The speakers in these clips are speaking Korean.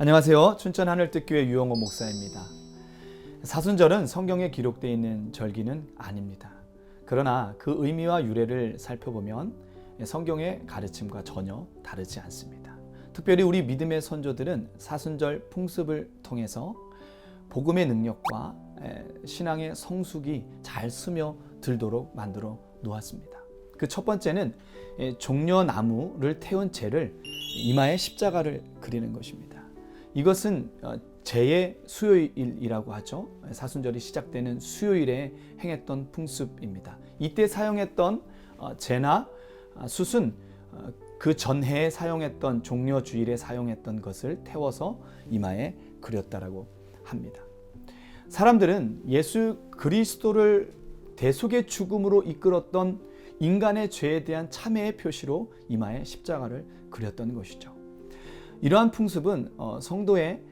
안녕하세요. 춘천 하늘뜻교회 유영호 목사입니다. 사순절은 성경에 기록되어 있는 절기는 아닙니다. 그러나 그 의미와 유래를 살펴보면 성경의 가르침과 전혀 다르지 않습니다. 특별히 우리 믿음의 선조들은 사순절 풍습을 통해서 복음의 능력과 신앙의 성숙이 잘 스며들도록 만들어 놓았습니다. 그 첫 번째는 종려나무를 태운 재를 이마에 십자가를 그리는 것입니다. 이것은 제의 수요일이라고 하죠. 사순절이 시작되는 수요일에 행했던 풍습입니다. 이때 사용했던 제나 숯은 그 전해에 사용했던 종려 주일에 사용했던 것을 태워서 이마에 그렸다라고 합니다. 사람들은 예수 그리스도를 대속의 죽음으로 이끌었던 인간의 죄에 대한 참회의 표시로 이마에 십자가를 그렸던 것이죠. 이러한 풍습은 성도의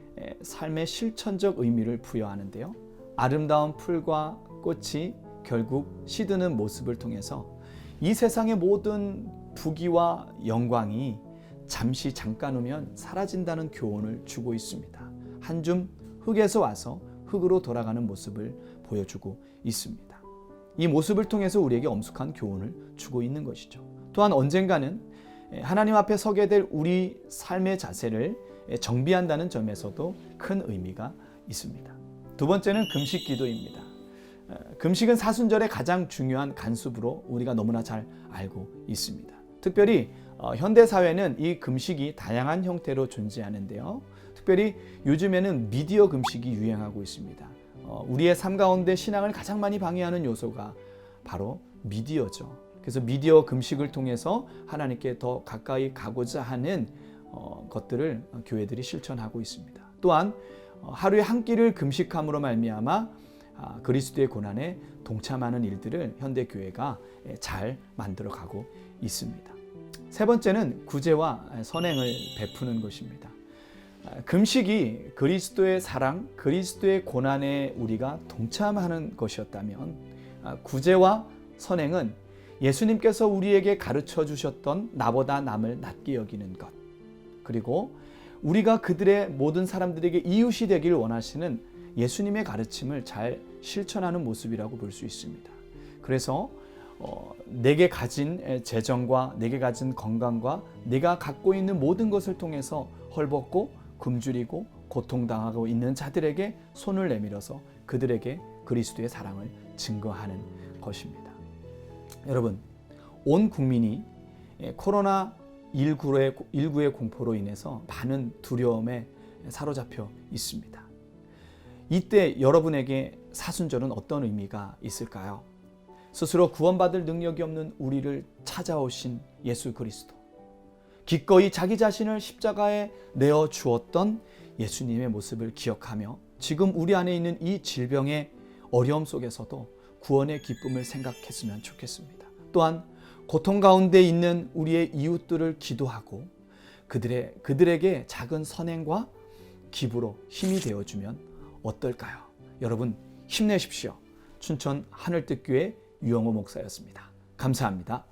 삶의 실천적 의미를 부여하는데요. 아름다운 풀과 꽃이 결국 시드는 모습을 통해서 이 세상의 모든 부귀와 영광이 잠시 잠깐 후면 사라진다는 교훈을 주고 있습니다. 한 줌 흙에서 와서 흙으로 돌아가는 모습을 보여주고 있습니다. 이 모습을 통해서 우리에게 엄숙한 교훈을 주고 있는 것이죠. 또한 언젠가는 하나님 앞에 서게 될 우리 삶의 자세를 정비한다는 점에서도 큰 의미가 있습니다. 두 번째는 금식 기도입니다. 금식은 사순절의 가장 중요한 간수부로 우리가 너무나 잘 알고 있습니다. 특별히 현대 사회는 이 금식이 다양한 형태로 존재하는데요. 특별히 요즘에는 미디어 금식이 유행하고 있습니다. 우리의 삶 가운데 신앙을 가장 많이 방해하는 요소가 바로 미디어죠. 그래서 미디어 금식을 통해서 하나님께 더 가까이 가고자 하는 것들을 교회들이 실천하고 있습니다. 또한 하루에 한 끼를 금식함으로 말미암아 그리스도의 고난에 동참하는 일들을 현대 교회가 잘 만들어 가고 있습니다. 세 번째는 구제와 선행을 베푸는 것입니다. 금식이 그리스도의 사랑, 그리스도의 고난에 우리가 동참하는 것이었다면 구제와 선행은 예수님께서 우리에게 가르쳐 주셨던 나보다 남을 낮게 여기는 것 그리고 우리가 그들의 모든 사람들에게 이웃이 되길 원하시는 예수님의 가르침을 잘 실천하는 모습이라고 볼 수 있습니다. 그래서 어, 내게 가진 재정과 내게 가진 건강과 내가 갖고 있는 모든 것을 통해서 헐벗고 굶주리고 고통당하고 있는 자들에게 손을 내밀어서 그들에게 그리스도의 사랑을 증거하는 것입니다. 여러분, 온 국민이 코로나 19의, 19의 공포로 인해서 많은 두려움에 사로잡혀 있습니다. 이때 여러분에게 사순절은 어떤 의미가 있을까요? 스스로 구원받을 능력이 없는 우리를 찾아오신 예수 그리스도. 기꺼이 자기 자신을 십자가에 내어 주었던 예수님의 모습을 기억하며 지금 우리 안에 있는 이 질병의 어려움 속에서도 구원의 기쁨을 생각했으면 좋겠습니다. 또한 고통 가운데 있는 우리의 이웃들을 기도하고 그들의 그들에게 작은 선행과 기부로 힘이 되어 주면 어떨까요? 여러분 힘내십시오. 춘천 하늘뜻교회 유영호 목사였습니다. 감사합니다.